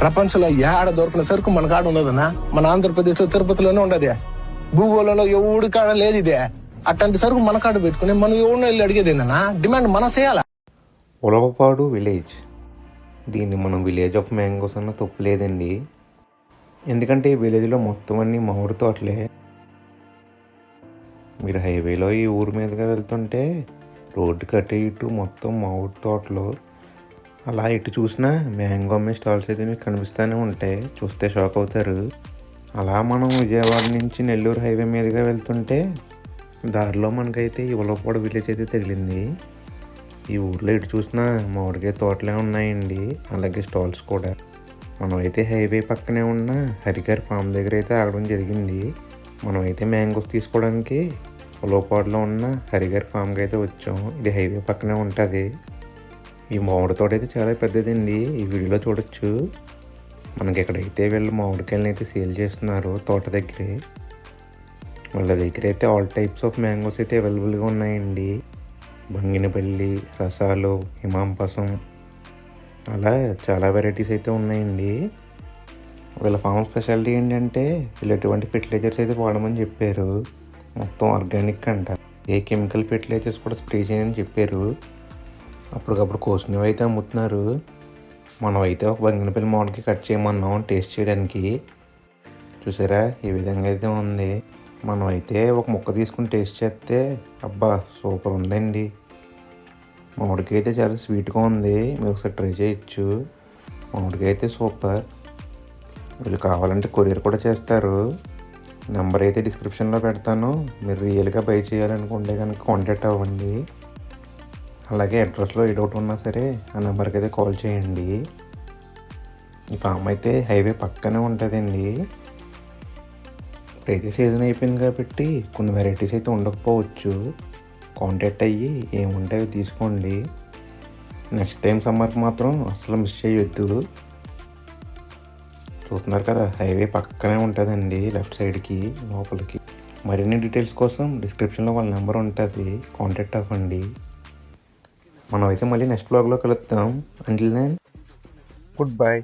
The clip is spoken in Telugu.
ప్రపంచంలో ఏడ దొరికిన సరుకు మన కాడ ఉండదన్నా మన ఆంధ్రప్రదేశ్లో తిరుపతిలోనే ఉండదు. భూగోళంలో ఎవడి కాడ లేదు ఇదే. అట్లాంటి సరుకు మన కాడ పెట్టుకుని మనం ఎవరినో వెళ్ళి అడిగేది ఏందన్నా? డిమాండ్ మన చేయాలా? ఉలవపాడు విలేజ్. దీన్ని మనం విలేజ్ ఆఫ్ మ్యాంగోస్ అన్న తప్పులేదండి ఎందుకంటే ఈ విలేజ్లో మొత్తం అన్ని మామిడి తోటలే. మీరు హైవేలో ఈ ఊరు మీదుగా వెళ్తుంటే రోడ్డు కట్టే ఇటు మొత్తం మామిడి తోటలు. అలా ఇటు చూసినా మ్యాంగో అమ్మే స్టాల్స్ అయితే మీకు కనిపిస్తూనే ఉంటాయి. చూస్తే షాక్ అవుతారు. అలా మనం విజయవాడ నుంచి నెల్లూరు హైవే మీదుగా వెళ్తుంటే దారిలో మనకైతే ఉలవపాడు విలేజ్ అయితే తగిలింది. ఈ ఊర్లో ఇటు చూసినా మామిడికాయ తోటలే ఉన్నాయండి. అలాగే స్టాల్స్ కూడా. మనం అయితే హైవే పక్కనే ఉన్న హరిగారి ఫామ్ దగ్గర అయితే ఆగడం జరిగింది. మనం అయితే మ్యాంగోస్ తీసుకోవడానికి ఉలవపాడులో ఉన్న హరిగారి ఫామ్కి అయితే వచ్చాం. ఇది హైవే పక్కనే ఉంటుంది. ఈ మామిడి తోట అయితే చాలా పెద్దదండి. ఈ వీడియోలో చూడొచ్చు. మనకి ఎక్కడైతే వీళ్ళు మామిడికాయలను అయితే సేల్ చేస్తున్నారు తోట దగ్గరే వాళ్ళ దగ్గర అయితే ఆల్ టైప్స్ ఆఫ్ మ్యాంగోస్ అయితే అవైలబుల్గా ఉన్నాయండి. బంగినపల్లి రసాలు హిమాంపసం అలా చాలా వెరైటీస్ అయితే ఉన్నాయండి. వీళ్ళ ఫామ్ స్పెషాలిటీ ఏంటంటే వీళ్ళు ఎటువంటి ఫెర్టిలైజర్స్ అయితే వాడమని చెప్పారు. మొత్తం ఆర్గానిక్ అంట. ఏ కెమికల్ ఫెర్టిలైజర్స్ కూడా స్ప్రే చేయని చెప్పారు. అప్పటికప్పుడు కోసినవి అయితే అమ్ముతున్నారు. మనం అయితే ఒక బంగినపల్లి మామిడికి కట్ చేయమన్నాం టేస్ట్ చేయడానికి. చూసారా? ఈ విధంగా అయితే ఉంది. మనం అయితే ఒక ముక్క తీసుకుని టేస్ట్ చేస్తే అబ్బా సూపర్ ఉందండి. మామిడికి అయితే చాలా స్వీట్గా ఉంది. మీరు ఒకసారి ట్రై చేయొచ్చు. మామిడికి అయితే సూపర్. వీళ్ళు కావాలంటే కొరియర్ కూడా చేస్తారు. నెంబర్ అయితే డిస్క్రిప్షన్లో పెడతాను. మీరు రియల్గా బై చేయాలనుకుంటే కనుక కాంటాక్ట్ అవ్వండి. అలాగే అడ్రస్లో ఏ డౌట్ ఉన్నా సరే ఆ నెంబర్కి అయితే కాల్ చేయండి. ఈ ఫామ్ అయితే హైవే పక్కనే ఉంటుందండి. ప్రతి సీజన్ అయిపోయింది కాబట్టి కొన్ని వెరైటీస్ అయితే ఉండకపోవచ్చు. కాంటాక్ట్ అయ్యి ఏముంటాయో తీసుకోండి. నెక్స్ట్ టైం సమ్మర్కి మాత్రం అస్సలు మిస్ చేయొద్దు. చూస్తున్నారు కదా హైవే పక్కనే ఉంటుందండి లెఫ్ట్ సైడ్కి లోపలికి. మరిన్ని డీటెయిల్స్ కోసం డిస్క్రిప్షన్లో వాళ్ళ నెంబర్ ఉంటుంది. కాంటాక్ట్ అవ్వండి. మనం అయితే మళ్ళీ నెక్స్ట్ బ్లాగ్లో కలుద్దాం. Until then good bye